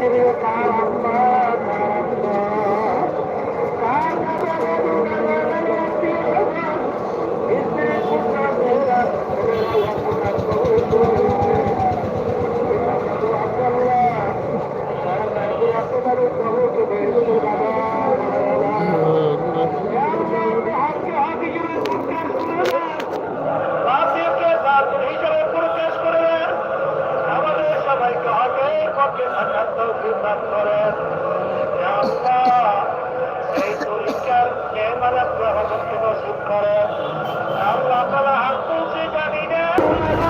পৃথিবীর কাল পক্ষে থাকার তৌফিক দান করেন। এই পরীক্ষার নির্মাণের গ্রহণকে নসিব করেন। আল্লাহ তালা হাত জানি না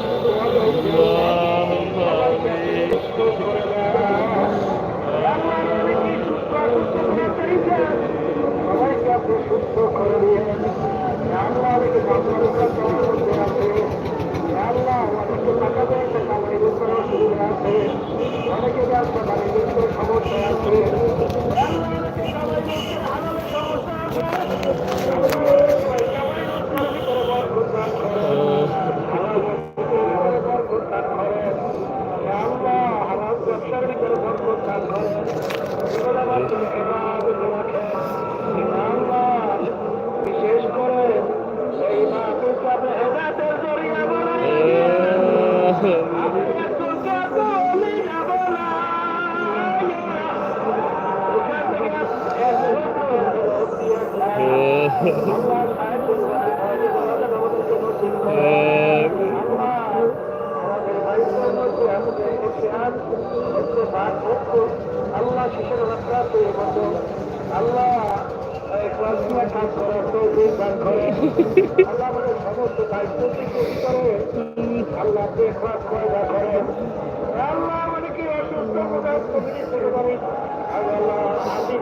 আল্লাহ শিশুর রাস্তা তৈরি করতো আল্লাহ ক্লাসগুলো কাজ করার তৌফিক দান করে আল্লাহ আমাদের সমস্ত দায়িত্ব করে করে আল্লাহ আমাদেরকে অসুস্থ প্রকাশ কমিটি থেকে পারি আল্লাহ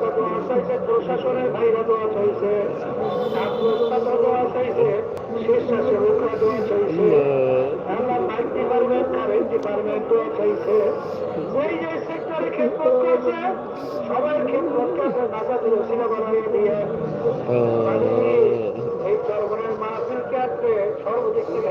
সাংবাদিকতা দোয়া চাইছে প্রশাসনের ভাইরা দোয়া চাইছে ছাত্রস্থাতা দোয়া চাইছে স্বেচ্ছাসেবকরা দোয়া চাইছে আল্লাহ বাইক ডিপার্টমেন্ট কারেন্ট ডিপার্টমেন্ট দোয়া চাইছে ওই যে সেক্টরে খেদমত করছে সবাই এই চরমনের মাহফিলকে আপনি সর্বদিক থেকে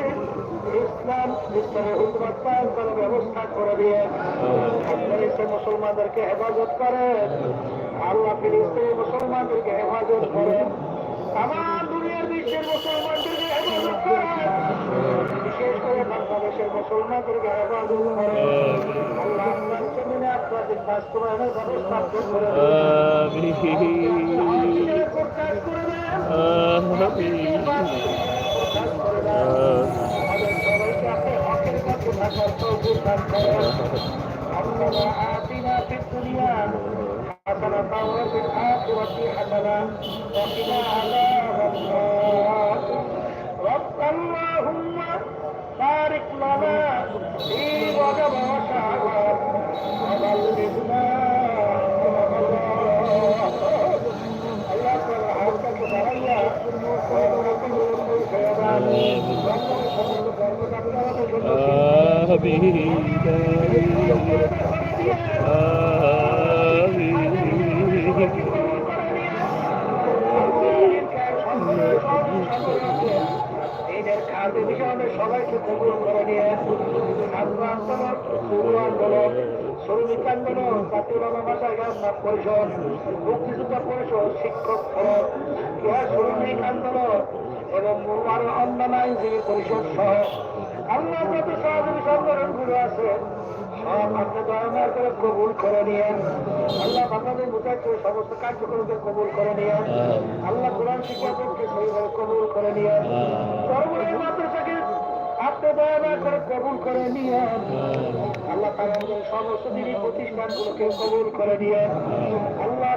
ইসলাম ইসলামের হুকুমত পালন করার ব্যবস্থা করে দিয়ে এসে মুসলমানদেরকে হেফাজত করেন আল্লাহ ফিলিস্তিনি মুসলমানদেরকে হেফাজত করেন আমার দুনিয়ার বিশ্বের মুসলমানদেরকে হেফাজত করেন বিশেষ করে বাংলাদেশের মুসলমানদেরকে হেফাজত করেন আল্লাহ আপনার জমিনে আপনাদের বাস্তবায়নের ব্যবস্থা করে দেন। করে দেন আমিন প্রকাশ করে দেন আমাদের সবাইকে আপনি হকের কাছে থাকার তৌফিক দান করেন ربنا آتنا في الدنيا حسنة وفي الآخرة حسنة وقنا عذاب النار رب اللهم بارك لنا في رجب وشعبان وبلغنا الله حميدا آمين সবাইকে কবুল করে নিয়ে ছাত্র আন্দোলন পূর্ব আন্দোলন শ্রমিক আন্দোলন জাতীয় ভাষায় নাম পরিষদ মুক্তিযোদ্ধা পরিষদ শিক্ষক ফলক ইহা শ্রমিক এবং অন্যান্য আইনজীবী পরিষদ সহ আল্লাহ যত সহযোগী সংগঠনগুলো আছে সব আপনি দয়ামার করে কবুল করে নিয়ে আল্লাহ আপনাদের বুঝাচ্ছে সমস্ত কার্যক্রমকে কবুল করে নিয়ে আল্লাহ কোরআন শিক্ষাকে সেইভাবে কবুল করে নিয়ে সর্বদা মাদ্রাসাকে আপনি দয়ামার করে কবুল করে নিয়ে আল্লাহ তারা সমস্ত দিনী প্রতিষ্ঠানগুলোকে কবুল করে দিয়ে আল্লাহ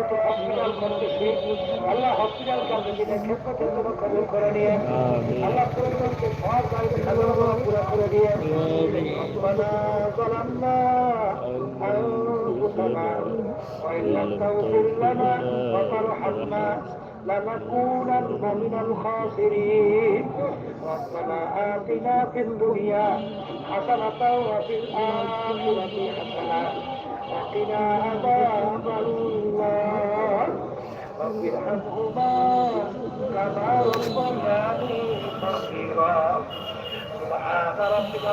মতো হসপিটাল করতেছি আল্লাহ হসপিটাল কাজে দিনে ক্ষেত্রে জন্য কবুল করে নিয়ে আল্লাহ প্রয়োজনকে সব দায়িত্ব সাধারণ পুরা করে দিয়ে ربنا ظلمنا أنفسنا وإن لم تغفر لنا وترحمنا لنكونن من الخاسرين ربنا آتنا في الدنيا حسنة وفي الآخرة حسنة وقنا عذاب النار رب ارحمهما كما ربياني صغيرا سبحان ربك